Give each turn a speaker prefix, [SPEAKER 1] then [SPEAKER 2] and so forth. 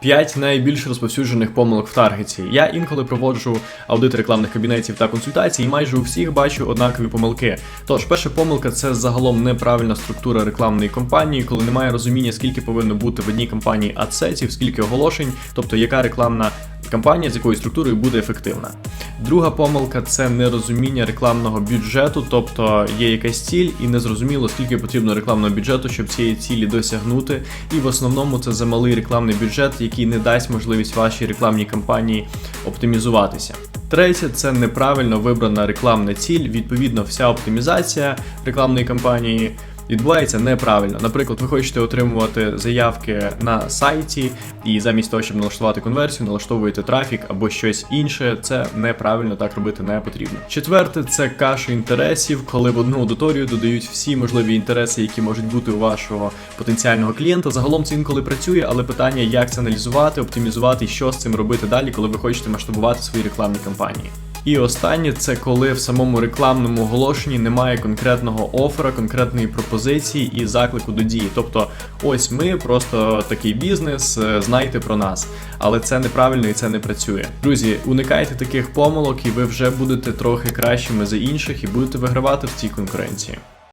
[SPEAKER 1] 5 найбільш розповсюджених помилок в таргеті. Я інколи проводжу аудит рекламних кабінетів та консультацій, і майже у всіх бачу однакові помилки. Тож, перша помилка це загалом неправильна структура рекламної кампанії, коли немає розуміння, скільки повинно бути в одній кампанії адсетів, скільки оголошень, тобто яка рекламна кампанія з якою структурою буде ефективна. Друга помилка це нерозуміння рекламного бюджету, тобто є якась ціль, і незрозуміло, скільки потрібно рекламного бюджету, щоб цієї цілі досягнути. І в основному це замалий рекламний бюджет, який не дасть можливість вашій рекламній кампанії оптимізуватися. Третє це неправильно вибрана рекламна ціль. Відповідно, вся оптимізація рекламної кампанії відбувається неправильно. Наприклад, ви хочете отримувати заявки на сайті, і замість того, щоб налаштувати конверсію, налаштовуєте трафік або щось інше. Це неправильно так робити не потрібно. Четверте це каша інтересів, коли в одну аудиторію додають всі можливі інтереси, які можуть бути у вашого потенціального клієнта. Загалом це інколи працює, але питання, як це аналізувати, оптимізувати що з цим робити далі, коли ви хочете масштабувати свої рекламні кампанії. І останнє це коли в самому рекламному оголошенні немає конкретного оффера, конкретної пропозиції і заклику до дії. Тобто, ось ми просто такий бізнес, е, знайте про нас. Але це неправильно і це не працює. Друзі, уникайте таких помилок, і ви вже будете трохи кращими за інших і будете вигравати в цій конкуренції.